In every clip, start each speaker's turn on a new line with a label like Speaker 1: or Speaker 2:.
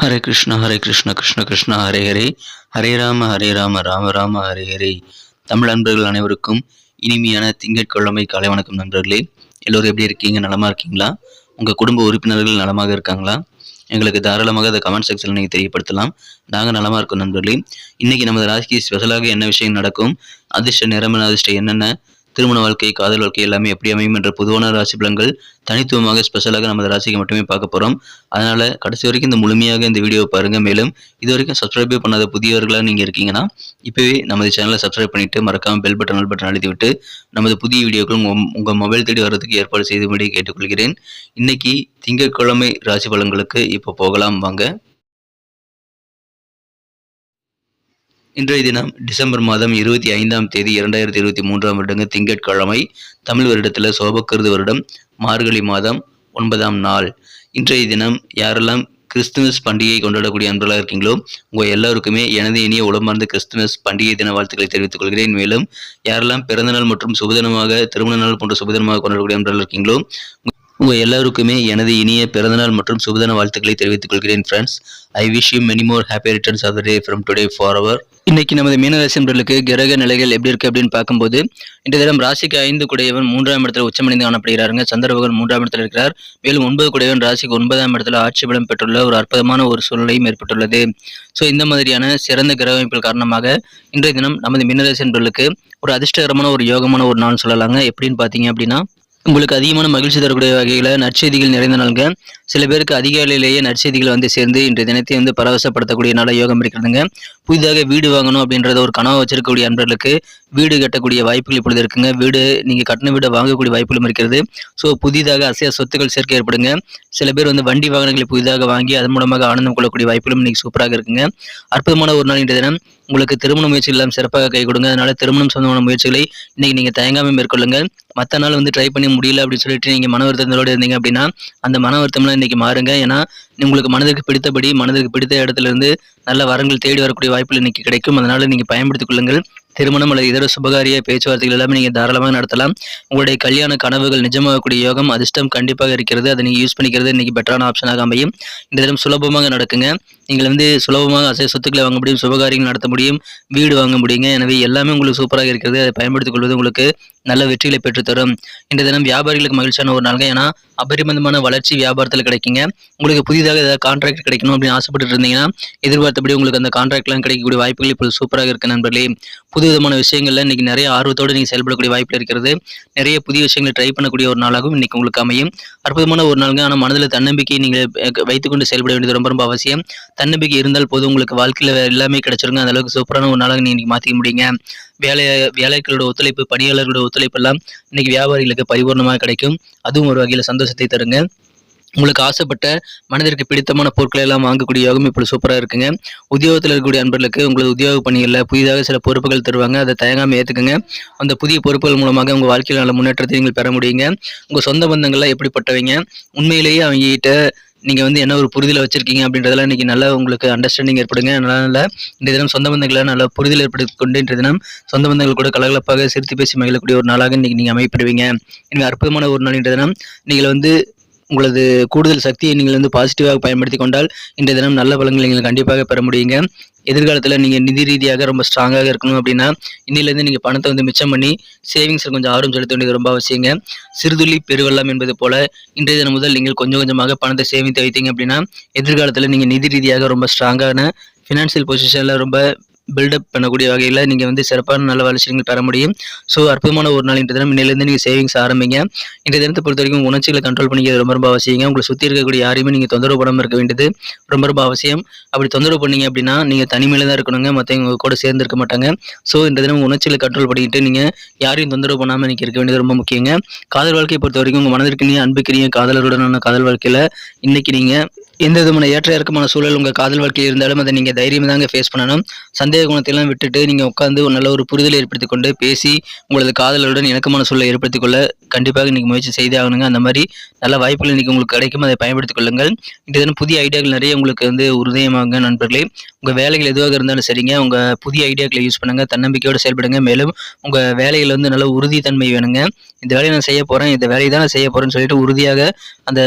Speaker 1: ஹரே கிருஷ்ணா ஹரே கிருஷ்ணா கிருஷ்ண கிருஷ்ணா ஹரே ஹரே. ஹரே ராம ஹரே ராம ராம ராம ஹரே ஹரே. தமிழ் நண்பர்கள் அனைவருக்கும் இனிமையான திங்கட்கிழமை காலை வணக்கம் நண்பர்களே. எல்லோரும் எப்படி இருக்கீங்க? நலமாக இருக்கீங்களா? உங்கள் குடும்ப உறுப்பினர்கள் நலமாக இருக்காங்களா? எங்களுக்கு தாராளமாக அதை கமெண்ட் செக்ஷனில் நீங்கள் தெரியப்படுத்தலாம். நாங்கள் நலமாக இருக்கோம் நண்பர்களே. இன்றைக்கி நமது ராசிக்கு ஸ்பெஷலாக என்ன விஷயம் நடக்கும்? அதிர்ஷ்ட நிறமன அதிர்ஷ்டம் என்னென்ன? திருமண வாழ்க்கை காதல் வாழ்க்கை எல்லாமே எப்படி அமையும் என்ற பொதுவான ராசி பலன்கள் தனித்துவமாக ஸ்பெஷலாக நமது ராசிக்கு மட்டுமே பார்க்க போகிறோம் அதனால் கடைசி வரைக்கும் இந்த முழுமையாக இந்த வீடியோவை பாருங்கள் மேலும் இது வரைக்கும் சப்ஸ்கிரைபே பண்ணாத புதியவர்களாக நீங்கள் இருக்கீங்கன்னா இப்போவே நமது சேனலை சப்ஸ்கிரைப் பண்ணிவிட்டு மறக்காமல் பெல் பட்டன் ஆல் பட்டன் அழுத்தி விட்டு நமது புதிய வீடியோக்கள் உங்கள் உங்கள் மொபைல் தேடி வர்றதுக்கு ஏற்பாடு செய்தும்படி கேட்டுக்கொள்கிறேன். இன்னைக்கு திங்கட்கிழமை ராசி பலன்களுக்கு இப்போ போகலாம். வாங்க. இன்றைய தினம் டிசம்பர் மாதம் இருபத்தி ஐந்தாம் தேதி இரண்டாயிரத்தி இருபத்தி மூன்றாம் வருடங்க திங்கட்கிழமை தமிழ் வருடத்தில் சோபக்கிருது வருடம் மார்கழி மாதம் ஒன்பதாம் நாள். இன்றைய தினம் யாரெல்லாம் கிறிஸ்துமஸ் பண்டிகை கொண்டாடக்கூடிய அன்பர்களாக இருக்கீங்களோ உங்கள் எல்லாருக்குமே எனது இனிய உளமார்ந்த கிறிஸ்துமஸ் பண்டிகை தின வாழ்த்துக்களை தெரிவித்துக் கொள்கிறேன். மேலும் யாரெல்லாம் பிறந்தநாள் மற்றும் சுபதினமாக திருமண நாள் போன்ற சுபதினமாக கொண்டாடக்கூடிய அன்பர்கள் இருக்கீங்களோ உங்கள் எல்லாருக்குமே எனது இனிய பிறந்தநாள் மற்றும் சுபதன வாழ்த்துக்களை தெரிவித்துக் கொள்கிறேன் friends I wish you many more happy returns of the day from today for our இன்னைக்கு நமது மீனராசி நண்பர்களுக்கு கிரக நிலைகள் எப்படி இருக்கு அப்படின்னு பார்க்கும்போது இந்த தினம் ராசிக்கு ஐந்து குடையவன் மூன்றாம் இடத்துல உச்சமடைந்து காணப்படுகிறாருங்க. சந்திரபகன் மூன்றாம் இடத்துல இருக்கிறார். மேலும் ஒன்பது குடையவன் ராசிக்கு ஒன்பதாம் இடத்துல ஆட்சி பலம் பெற்றுள்ள ஒரு அற்புதமான ஒரு சூழ்நிலையும் ஏற்பட்டுள்ளது. ஸோ இந்த மாதிரியான சிறந்த கிரக அமைப்புகள் காரணமாக இன்றைய தினம் நமது மீனராசி நண்பர்களுக்கு ஒரு அதிர்ஷ்டகரமான ஒரு யோகமான ஒரு நாள் சொல்லலாங்க. எப்படின்னு பார்த்தீங்க அப்படின்னா உங்களுக்கு அதிகமான மகிழ்ச்சி தரக்கூடிய வகையில் நற்செய்திகள் நிறைந்த நாளுங்க. சில பேருக்கு அதிகாலையிலேயே நற்செய்திகள் வந்து சேர்ந்து இன்றைய தினத்தை வந்து பரவசப்படுத்தக்கூடிய நாள யோகம் இருக்கிறதுங்க. புதிதாக வீடு வாங்கணும் அப்படின்றத ஒரு கனவு வச்சிருக்கக்கூடிய அன்பர்களுக்கு வீடு கட்டக்கூடிய வாய்ப்புகள் இப்பொழுது இருக்குங்க. வீடு நீங்கள் கட்டின வீடை வாங்கக்கூடிய வாய்ப்புகளும் இருக்கிறது. ஸோ புதிதாக அசையா சொத்துக்கள் சேர்க்கை ஏற்படுங்க. சில பேர் வந்து வண்டி வாகனங்களை புதிதாக வாங்கி அதன் மூலமாக ஆனந்தம் கொள்ளக்கூடிய வாய்ப்புகளும் இன்னைக்கு சூப்பராக இருக்குங்க. அற்புதமான ஒரு நாள் இன்றைய தினம். உங்களுக்கு திருமண முயற்சி எல்லாம் சிறப்பாக கை கொடுங்க. அதனால திருமணம் சொந்தமான முயற்சிகளை இன்னைக்கு நீங்கள் தயங்காமல் மேற்கொள்ளுங்க. மற்ற நாள் வந்து ட்ரை பண்ணி முடியல அப்படின்னு சொல்லிட்டு நீங்கள் மன வருத்தத்தோடு இருந்தீங்க அப்படின்னா அந்த மன வருத்தம்லாம் இன்னைக்கு மாறுங்க. ஏன்னா உங்களுக்கு மனதிற்கு பிடித்தபடி மனதிற்கு பிடித்த இடத்துல இருந்து நல்ல வரங்கள் தேடி வரக்கூடிய வாய்ப்புகள் இன்னைக்கு கிடைக்கும். அதனால நீங்கள் பயன்படுத்திக் கொள்ளுங்கள். திருமணம் அல்லது இதர சுபகாரிய பேச்சுவார்த்தைகள் எல்லாமே நீங்கள் தாராளமாக நடத்தலாம். உங்களுடைய கல்யாண கனவுகள் நிஜமாகக்கூடிய யோகம் அதிர்ஷ்டம் கண்டிப்பாக இருக்கிறது. அதை நீங்கள் யூஸ் பண்ணிக்கிறது இன்றைக்கி பெட்டரான ஆப்ஷனாக அமையும். இந்த தினம் சுலபமாக நடக்குங்க. நீங்கள் வந்து சுலபமாக அசை சொத்துக்களை வாங்க முடியும் சுபகாரியங்கள் நடத்த முடியும் வீடு வாங்க முடியுங்க. எனவே எல்லாமே உங்களுக்கு சூப்பராக இருக்கிறது. அதை பயன்படுத்திக் கொள்வது உங்களுக்கு நல்ல வெற்றிகளை பெற்றுத்தரும். இந்த தினம் வியாபாரிகளுக்கு மகிழ்ச்சியான ஒரு நாளுங்க. ஏன்னா அபரிமிதமான வளர்ச்சி வியாபாரத்தில் கிடைக்குங்க. உங்களுக்கு புதிதாக ஏதாவது கான்ட்ராக்ட் கிடைக்கணும் அப்படின்னு ஆசைப்பட்டு இருந்தீங்கன்னா எதிர்பார்த்தபடி உங்களுக்கு அந்த கான்ட்ராக்ட்லாம் கிடைக்கக்கூடிய வாய்ப்புகள் இப்போ சூப்பராக இருக்கு நண்பர்களே. புது விதமான விஷயங்கள்ல இன்னைக்கு நிறைய ஆர்வத்தோடு நீங்கள் செயல்படக்கூடிய வாய்ப்பில் இருக்கிறது. நிறைய புதிய விஷயங்களை ட்ரை பண்ணக்கூடிய ஒரு நாளாகவும் இன்னைக்கு உங்களுக்கு அமையும். அற்புதமான ஒரு நாளுங்க. ஆனால் மனதில் தன்னம்பிக்கையை நீங்கள் வைத்துக்கொண்டு செயல்பட வேண்டியது ரொம்ப ரொம்ப அவசியம். தன்னம்பிக்கை இருந்தால் போதும். உங்களுக்கு வாழ்க்கையில் எல்லாமே கிடைச்சிருங்க. அந்த அளவுக்கு சூப்பரான ஒரு நாளாக நீங்கள் மாற்றிக்க முடியுங்க. வேலை வேலைகளோட ஒத்துழைப்பு பணியாளர்களோட ஒத்துழைப்பு எல்லாம் இன்னைக்கு வியாபாரிகளுக்கு பரிபூர்ணமாக கிடைக்கும். அதுவும் ஒரு வகையில் சந்தோஷத்தை தருங்க. உங்களுக்கு ஆசைப்பட்ட மனதிற்கு பிடித்தமான பொருட்களை எல்லாம் வாங்கக்கூடிய யோகம் இப்படி சூப்பராக இருக்குங்க. உத்தியோகத்தில் இருக்கக்கூடிய அன்பர்களுக்கு உங்களுக்கு உத்தியோக பணிகளில் புதிதாக சில பொறுப்புகள் தருவாங்க. அதை தயங்காமல் ஏற்றுக்குங்க அந்த புதிய பொறுப்புகள் மூலமாக உங்கள் வாழ்க்கையில் நல்ல முன்னேற்றத்தை நீங்கள் பெற முடியுங்க. உங்கள் சொந்த பந்தங்கள்லாம் எப்படிப்பட்டவங்க? உண்மையிலேயே அவங்ககிட்ட நீங்கள் வந்து என்ன ஒரு புரிதலை வச்சிருக்கீங்க அப்படின்றதெல்லாம் இன்றைக்கி நல்லா உங்களுக்கு அண்டர்ஸ்டாண்டிங் ஏற்படுங்க. அதனால இந்த தினம் சொந்த பந்தங்களை நல்லா புரிதல் ஏற்படுத்தி கொண்டு இன்றைய தினம் சொந்த பந்தங்கள் கூட கலகலப்பாக சிரித்து பேசி மகிழக்கூடிய ஒரு நாளாக இன்றைக்கி நீங்கள் அமைப்படுவீங்க. எனவே அற்புதமான ஒரு நாள் இன்றைய தினம். நீங்கள் வந்து உங்களது கூடுதல் சக்தியை நீங்கள் வந்து பாசிட்டிவாக பயன்படுத்தி கொண்டால் இன்றைய தினம் நல்ல பலன்களை நீங்கள் கண்டிப்பாக பெற முடியுங்க. எதிர்காலத்தில் நீங்கள் நிதி ரீதியாக ரொம்ப ஸ்ட்ராங்காக இருக்கணும் அப்படின்னா இன்னிலேருந்து நீங்கள் பணத்தை வந்து மிச்சம் பண்ணி சேவிங்ஸில் கொஞ்சம் ஆர்வம் செலுத்த வேண்டியது ரொம்ப அவசியங்க. சிறுதுளி பெருவெல்லாம் என்பது போல இன்றைய தினம் முதல் நீங்கள் கொஞ்சம் கொஞ்சமாக பணத்தை சேமித்து வைத்தீங்க அப்படின்னா எதிர்காலத்தில் நீங்கள் நிதி ரீதியாக ரொம்ப ஸ்ட்ராங்கான ஃபினான்ஷியல் பொசிஷனில் ரொம்ப பில்டப் பண்ணக்கூடிய வகையில் நீங்கள் வந்து சிறப்பான நல்ல வளர்ச்சிகள் பெற முடியும். ஸோ அற்புதமான ஒரு நாள் இன்றைய தினம். இன்னிலேருந்து நீங்கள் சேவிங்ஸ் ஆரம்பிங்க. இன்றைய தினத்தை பொறுத்த வரைக்கும் உணர்ச்சிகளை கண்ட்ரோல் பண்ணிக்கிறது ரொம்ப ரொம்ப அவசியங்க. உங்களை சுற்றி இருக்கக்கூடிய யாரையுமே நீங்கள் தொந்தரவு பண்ணாமல் இருக்க வேண்டியது ரொம்ப ரொம்ப அவசியம். அப்படி தொந்தரவு பண்ணீங்க அப்படின்னா நீங்கள் தனிமையில் தான் இருக்கணுங்க. மற்றவங்க கூட சேர்ந்து இருக்க மாட்டாங்க. ஸோ இந்த தினம் உணர்ச்சிகளை கண்ட்ரோல் பண்ணிக்கிட்டு நீங்கள் யாரையும் தொந்தரவு பண்ணாமல் நீங்கள் இருக்க வேண்டியது ரொம்ப முக்கியங்க. காதல் வாழ்க்கையை பொறுத்த வரைக்கும் உங்கள் மனதிற்கு நீங்கள் அன்புக்கிறீங்க காதலருடனான காதல் வாழ்க்கையில் இன்றைக்கி நீங்கள் எந்த விதமான ஏற்ற இறக்கமான சூழல் உங்கள் காதல் வாழ்க்கையில் இருந்தாலும் அதை நீங்கள் தைரியமாக தாங்க ஃபேஸ் பண்ணணும். சந்தேக குணத்தையெல்லாம் விட்டுட்டு நீங்கள் உட்காந்து ஒரு நல்ல ஒரு புரிதலை ஏற்படுத்தி கொண்டு பேசி உங்களது காதலருடன் இணக்கமான சூழலை ஏற்படுத்திக் கொள்ள கண்டிப்பாக இன்றைக்கி முயற்சி செய்தே ஆகணுங்க. அந்த மாதிரி நல்ல வாய்ப்புகள் இன்றைக்கி உங்களுக்கு கிடைக்கும். அதை பயன்படுத்திக் கொள்ளுங்கள். இன்றைய தினம் புதிய ஐடியாக்கள் நிறைய உங்களுக்கு வந்து உறுதியமாகுங்க நண்பர்களே. உங்கள் வேலைகள் எதுவாக இருந்தாலும் சரிங்க. உங்கள் புதிய ஐடியாக்களை யூஸ் பண்ணுங்கள் தன்னம்பிக்கையோடு செயல்படுங்க. மேலும் உங்கள் வேலையில் வந்து நல்ல உறுதித்தன்மை வேணுங்க. இந்த வேலையை நான் செய்ய போகிறேன் இந்த வேலையை தான் நான் செய்ய போகிறேன்னு சொல்லிட்டு உறுதியாக அந்த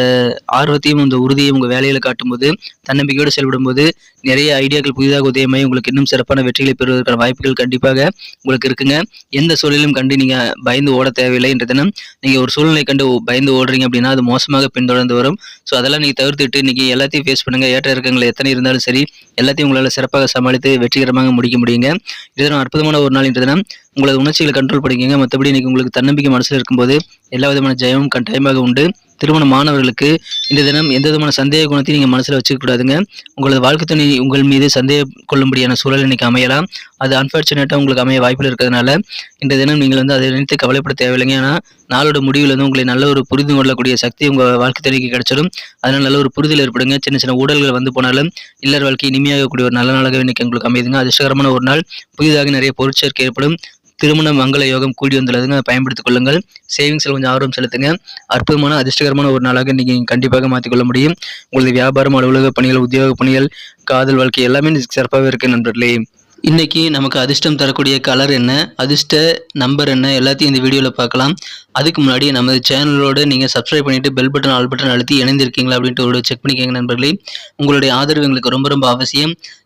Speaker 1: ஆர்வத்தையும் அந்த உறுதியும் உங்கள் வேலையில் காட்டும்போது தன்னம்பிக்கையோடு செயல்படும்போது நிறைய ஐடியாக்கள் புதிதாக உதயமாகி உங்களுக்கு இன்னும் சிறப்பான வெற்றிகளை பெறுவதற்கான வாய்ப்புகள் கண்டிப்பாக உங்களுக்கு இருக்குங்க. எந்த சூழலையும் கண்டு நீங்கள் பயந்து ஓட தேவையில்லை என்ற தினம் நீங்கள் ஒரு சூழ்நிலை கண்டு பயந்து ஓடுறீங்க அப்படின்னா அது மோசமாக பின்தொடர்ந்து வரும். ஸோ அதெல்லாம் நீங்கள் தவிர்த்துட்டு இன்னைக்கு எல்லாத்தையும் ஃபேஸ் பண்ணுங்கள் ஏற்ற இறக்கங்கள் எத்தனை இருந்தாலும் சரி எல்லாத்தையும் உங்களால் சிறப்பாக சமாளித்து வெற்றிகரமாக முடிக்க முடியுங்க. இதுதான் அற்புதமான ஒரு நாள் இன்று தினம் உங்களது உணர்ச்சிகளை கண்ட்ரோல் பண்ணிக்கோங்க. மற்றபடி இன்னைக்கு உங்களுக்கு தன்னம்பிக்கை மனசில் இருக்கும்போது எல்லா விதமான ஜெயமும் கட்டாயமாக உண்டு. திருமணமானவர்களுக்கு இந்த தினம் எந்த விதமான சந்தேக குணத்தையும் நீங்கள் மனசில் வச்சுக்கூடாதுங்க உங்களது வாழ்க்கை துணை உங்கள் மீது சந்தேகம் கொள்ளும்படியான சூழல் இன்னைக்கு அமையலாம். அது அன்ஃபார்ச்சுனேட்டாக உங்களுக்கு அமைய வாய்ப்பில் இருக்கிறதுனால இந்த தினம் நீங்கள் வந்து அதை நினைத்து கவலைப்பட தேவையில்லைங்க. ஏன்னா நாளோட முடிவில் வந்து உங்களை நல்ல ஒரு புரிந்து கொள்ளக்கூடிய சக்தி உங்கள் வாழ்க்கை துணைக்கு கிடைச்சிடும். அதனால் நல்ல ஒரு புரிதல் ஏற்படுங்க. சின்ன சின்ன ஊடல்கள் வந்து போனாலும் இல்லற வாழ்க்கை இனிமையாகக்கூடிய ஒரு நல்ல நாளாக இன்னைக்கு உங்களுக்கு அமையுதுங்க. அதிர்ஷ்டகரமான ஒரு நாள். புதிதாக நிறைய பொருட்சேர்க்கை ஏற்படும். திருமண மங்கள யோகம் கூடி வந்துள்ளதுங்க. பயன்படுத்திக் கொள்ளுங்கள். சேவிங்ஸில் கொஞ்சம் ஆர்வம் செலுத்துங்க. அற்புதமான அதிர்ஷ்டகரமான ஒரு நாளாக நீங்கள் கண்டிப்பாக மாற்றிக்கொள்ள முடியும். உங்களது வியாபாரம் அலுவலக பணிகள் உத்தியோக பணிகள் காதல் வாழ்க்கை எல்லாமே சிறப்பாகவே இருக்கு நண்பர்களே. இன்றைக்கி நமக்கு அதிர்ஷ்டம் தரக்கூடிய கலர் என்ன? அதிர்ஷ்ட நம்பர் என்ன? எல்லாத்தையும் இந்த வீடியோவில் பார்க்கலாம். அதுக்கு முன்னாடி நமது சேனலோடு நீங்கள் சப்ஸ்கிரைப் பண்ணிவிட்டு பெல் பட்டன் ஆல் பட்டன் அழுத்தி இணைந்திருக்கீங்களா அப்படின்ட்டு ஒரு செக் பண்ணிக்கோங்க நண்பர்களே. உங்களுடைய ஆதரவு எங்களுக்கு ரொம்ப ரொம்ப அவசியம்.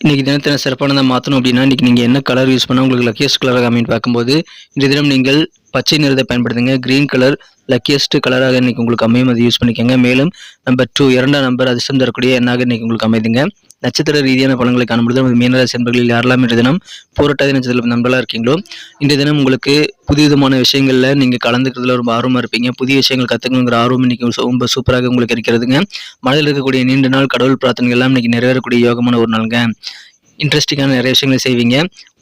Speaker 1: இன்றைக்கி தினத்தின சிறப்பானதாக மாற்றணும் அப்படின்னா இன்றைக்கி நீங்கள் என்ன கலர் யூஸ் பண்ணால் உங்களுக்கு லக்கியஸ்ட் கலராக அமைன்னு பார்க்கும்போது இன்றைய தினம் நீங்கள் பச்சை நிறத்தை பயன்படுத்துங்க. கிரீன் கலர் லக்கியஸ்ட் கலராக இன்றைக்கி உங்களுக்கு அமையும். அதை யூஸ் பண்ணிக்கோங்க. மேலும் நம்பர் டூ இரண்டாம் நம்பர் அதிர்ஷ்டம் தரக்கூடிய எண்ணாக இன்றைக்கி உங்களுக்கு அமைதுங்க. நட்சத்திர ரீதியான பலன்களை காணும்பொழுது நமது மீனராசி நண்பர்களில் யாரெல்லாம் இன்றைய தினம் போராட்டாதி நட்சத்திர நண்பர்களாக இருக்கீங்களோ இன்றைய தினம் உங்களுக்கு புதிய விதமான விஷயங்களில் நீங்கள் கலந்துக்கிறதுல ரொம்ப ஆர்வமாக இருப்பீங்க. புதிய விஷயங்கள் கற்றுக்கணுங்கிற ஆர்வம் இன்னைக்கு ரொம்ப சூப்பராக உங்களுக்கு இருக்கிறதுங்க. மனதில் இருக்கக்கூடிய நீண்ட நாள் கடவுள் பிரார்த்தனைகள் எல்லாம் இன்னைக்கு நிறைவேறக்கூடிய யோகமான ஒரு நாளுங்க. இன்ட்ரெஸ்டிங்கான நிறைய விஷயங்களை செய்வீங்க.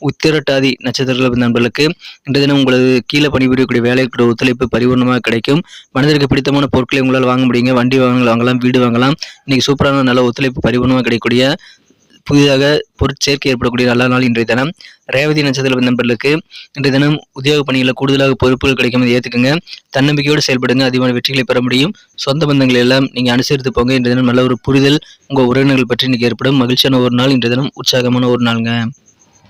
Speaker 1: உத்திரட்டாதி நட்சத்திர நண்பர்களுக்கு இன்றைய தினம் உங்களது கீழே பணிபுரியக்கூடிய வேலைக்கு ஒத்துழைப்பு பரிபூர்ணமாக கிடைக்கும். மனதிற்கு பிடித்தமான பொருட்களை உங்களால் வாங்க முடியுங்க. வண்டி வாங்கலாம் வாங்கலாம் வீடு வாங்கலாம். இன்னைக்கு சூப்பரான நல்ல ஒத்துழைப்பு பரிபூர்ணமாக கிடைக்கக்கூடிய புதிதாக பொருட்சேர்க்கை ஏற்படக்கூடிய நல்ல நாள் இன்றைய தினம். ரேவதி நட்சத்திர நண்பர்களுக்கு இன்றைய தினம் உத்தியோக பணிகளில் கூடுதலாக பொறுப்புகள் கிடைக்கும் அதை ஏற்றுக்குங்க தன்னம்பிக்கையோடு செயல்படுங்க. அதிகமான வெற்றிகளை பெற முடியும். சொந்த பந்தங்கள் எல்லாம் நீங்கள் அனுசரித்து போங்க. இன்றைய தினம் நல்ல ஒரு புரிதல் உங்கள் உறவினர்கள் பற்றி இன்னைக்கு ஏற்படும் மகிழ்ச்சியான ஒரு நாள். இன்றைய தினம் உற்சாகமான ஒரு நாளுங்க.